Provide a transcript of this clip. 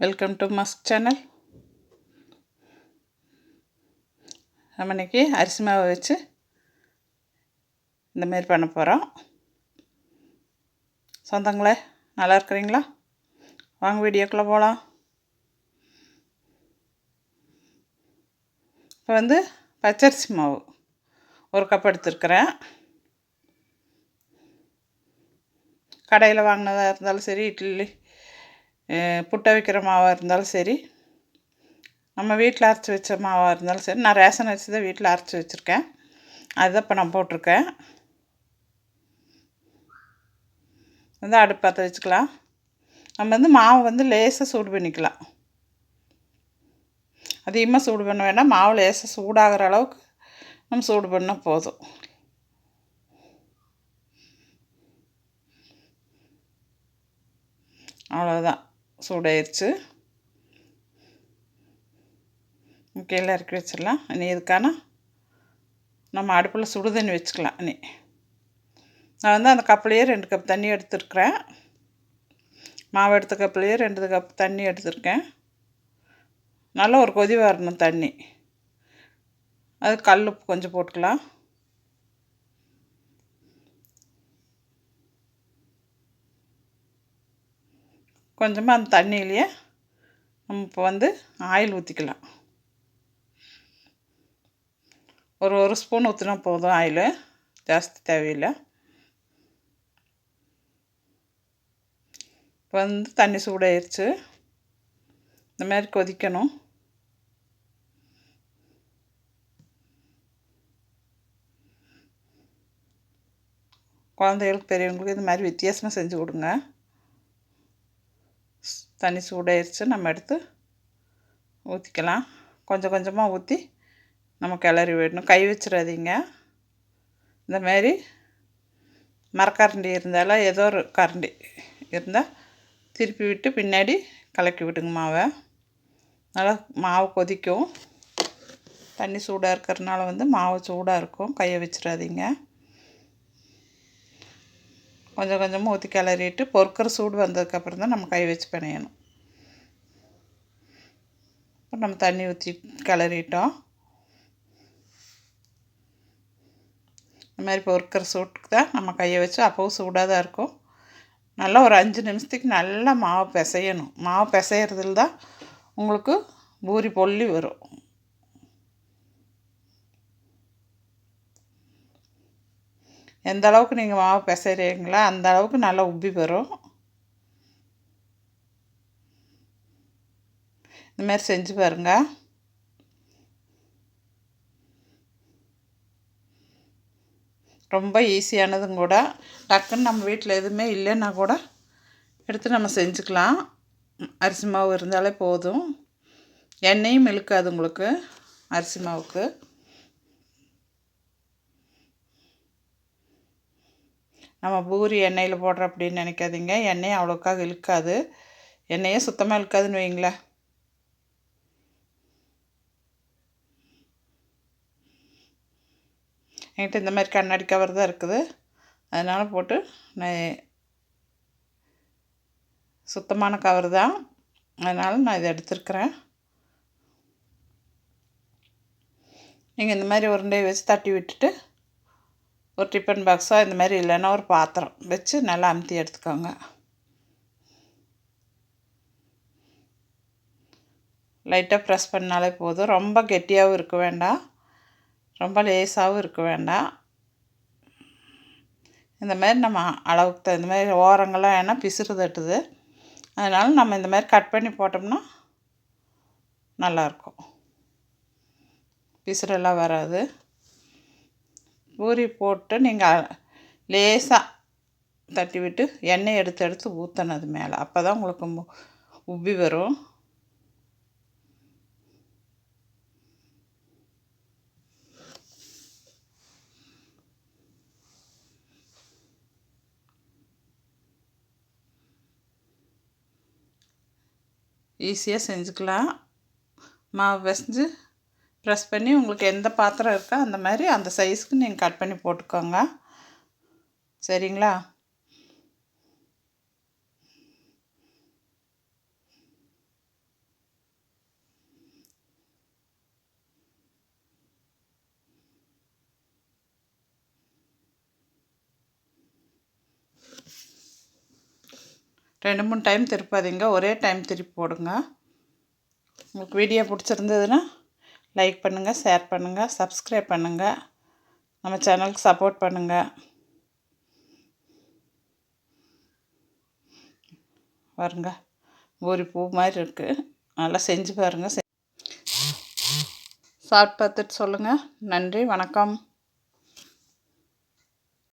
Welcome to Musk channel நம்ம இன்றைக்கி அரிசி மாவை வச்சு இந்தமாரி பண்ண போகிறோம் சொந்தங்களே நல்லா இருக்கிறீங்களா? வாங்க வீடியோக்குள்ளே போகலாம் இப்போ வந்து பச்சரிசி மாவு ஒரு கப் எடுத்துருக்குறேன். கடையில் வாங்கினதாக இருந்தாலும் சரி இட்லி புட்டை வைக்கிற மாவாக இருந்தாலும் சரி நம்ம வீட்டில் அரைச்சி வச்ச மாவாக இருந்தாலும் சரி நான் ரேஷன் அரிசி தான் வீட்டில் அரைச்சி வச்சுருக்கேன். அதுதான் இப்போ நான் போட்டிருக்கேன். வந்து அடுப்பு பற்ற வச்சுக்கலாம். நம்ம வந்து மாவு வந்து லேசாக சூடு பண்ணிக்கலாம். அதிகமாக சூடு பண்ண வேண்டாம். மாவு லேசாக சூடாகிற அளவுக்கு நம்ம சூடு பண்ணால் போதும். அவ்வளோதான் சூடாயிருச்சு. கீழே இறக்கி வச்சிடலாம். இனி இதுக்கான நம்ம அடுப்பில் சுடு தண்ணி வச்சுக்கலாம். இனி நான் வந்து அந்த கப்லேயே ரெண்டு கப் தண்ணி எடுத்துருக்குறேன். மாவு எடுத்த கப்லேயே ரெண்டு கப் தண்ணி எடுத்துருக்கேன். நல்லா ஒரு கொதி வரணும் தண்ணி. அது கல் உப்பு கொஞ்சம் போட்டுக்கலாம். கொஞ்சமாக அந்த தண்ணியிலையே நம்ம இப்போ வந்து ஆயில் ஊற்றிக்கலாம் ஒரு ஒரு ஸ்பூன் ஊற்றினா போதும் ஆயில். ஜாஸ்தி தேவையில்லை. இப்போ வந்து தண்ணி சூடாயிருச்சு. இந்த மாதிரி கொதிக்கணும். குழந்தைகளுக்கு பெரியவங்களுக்கு இந்த மாதிரி வித்தியாசமாக செஞ்சு கொடுங்க. தண்ணி சூடாயிருச்சு. நம்ம எடுத்து ஊற்றிக்கலாம் கொஞ்சம் கொஞ்சமாக ஊற்றி நம்ம கிளறி விடணும். கை வச்சிடாதீங்க. இந்தமாரி மரக்கரண்டி இருந்தாலும் ஏதோ ஒரு கரண்டி இருந்தால் திருப்பி விட்டு பின்னாடி கலக்கி விடுங்க மாவை. நல்லா மாவு கொதிக்கும். தண்ணி சூடாக இருக்கிறதுனால வந்து மாவு சூடாக இருக்கும். கையை வச்சிடாதீங்க. கொஞ்சம் கொஞ்சமாக ஊற்றி கிளறிட்டு பொறுக்கிற சூடு வந்ததுக்கப்புறம் தான் நம்ம கை வச்சு பிணையணும். இப்போ நம்ம தண்ணி ஊற்றி கிளறிட்டோம். இந்த மாதிரி பொறுக்கிற சூட்டுக்கு தான் நம்ம கையை வச்சு அப்போவும் சூடாக தான் இருக்கும். நல்லா ஒரு அஞ்சு நிமிஷத்துக்கு நல்லா மாவு பிசையணும். மாவு பிசையிறதுல தான் உங்களுக்கு பூரி பொல்லி வரும். எந்த அளவுக்கு நீங்கள் மாவு பிசைறீங்களோ அந்த அளவுக்கு நல்லா உப்பி வரும் இந்த மாதிரி செஞ்சு பாருங்கள் ரொம்ப ஈஸியானதும் கூட. டக்குன்னு நம்ம வீட்டில் எதுவுமே இல்லைன்னா கூட எடுத்து நம்ம செஞ்சுக்கலாம். அரிசி மாவு இருந்தாலே போதும். எண்ணெயும் இழுக்காது உங்களுக்கு அரிசி மாவுக்கு. நம்ம பூரி எண்ணெயில் போடுற அப்படின்னு நினைக்காதீங்க. எண்ணெய் அவ்வளோக்காக இழுக்காது. எண்ணெயே சுத்தமாக இழுக்காதுன்னு வைங்களேன் என்கிட்ட இந்த மாதிரி கண்ணாடி கவர் தான் இருக்குது. அதனால் போட்டு நான் சுத்தமான கவர் தான். அதனால் நான் இதை எடுத்துருக்குறேன். நீங்கள் இந்த மாதிரி உருண்டையை வச்சு தட்டி விட்டுட்டு ஒரு டிஃபன் பாக்ஸோ இந்த மாதிரி இல்லைன்னா ஒரு பாத்திரம் வச்சு நல்லா அமுத்தி எடுத்துக்கோங்க. லைட்டாக ப்ரெஸ் பண்ணாலே போதும். ரொம்ப கெட்டியாகவும் இருக்க வேண்டாம். ரொம்ப லேசாகவும் இருக்க வேண்டாம். இந்த மாதிரி நம்ம அளவுக்கு தகுந்த மாதிரி ஓரங்கள்லாம் ஏன்னா பிசுறு தட்டுது. அதனால் நம்ம இந்த மாதிரி கட் பண்ணி போட்டோம்னா நல்லாயிருக்கும் பிசுறெல்லாம் வராது. பூரி போட்டு நீங்கள் லேசாக தட்டி விட்டு எண்ணெய் எடுத்து எடுத்து ஊற்றணும் அது மேலே. அப்போ தான் உங்களுக்கு உப்பி வரும். ஈஸியாக செஞ்சுக்கலாம். மாவு பிசைஞ்சு ப்ரெஸ் பண்ணி உங்களுக்கு எந்த பாத்திரம் இருக்கோ அந்த மாதிரி அந்த சைஸ்க்கு நீங்கள் கட் பண்ணி போட்டுக்கோங்க. சரிங்களா? ரெண்டு மூணு டைம் திருப்பாதீங்க. ஒரே டைம் திருப்பி போடுங்க. உங்களுக்கு வீடியோ பிடிச்சிருந்ததுன்னா லைக் பண்ணுங்கள் ஷேர் பண்ணுங்கள் சப்ஸ்கிரைப் பண்ணுங்கள் நம்ம சேனலுக்கு சப்போர்ட் பண்ணுங்கள் பாருங்க பூரி பூ மாதிரி இருக்குது நல்லா செஞ்சு பாருங்கள் சாப்பிட்டு பார்த்துட்டு சொல்லுங்கள் நன்றி வணக்கம்.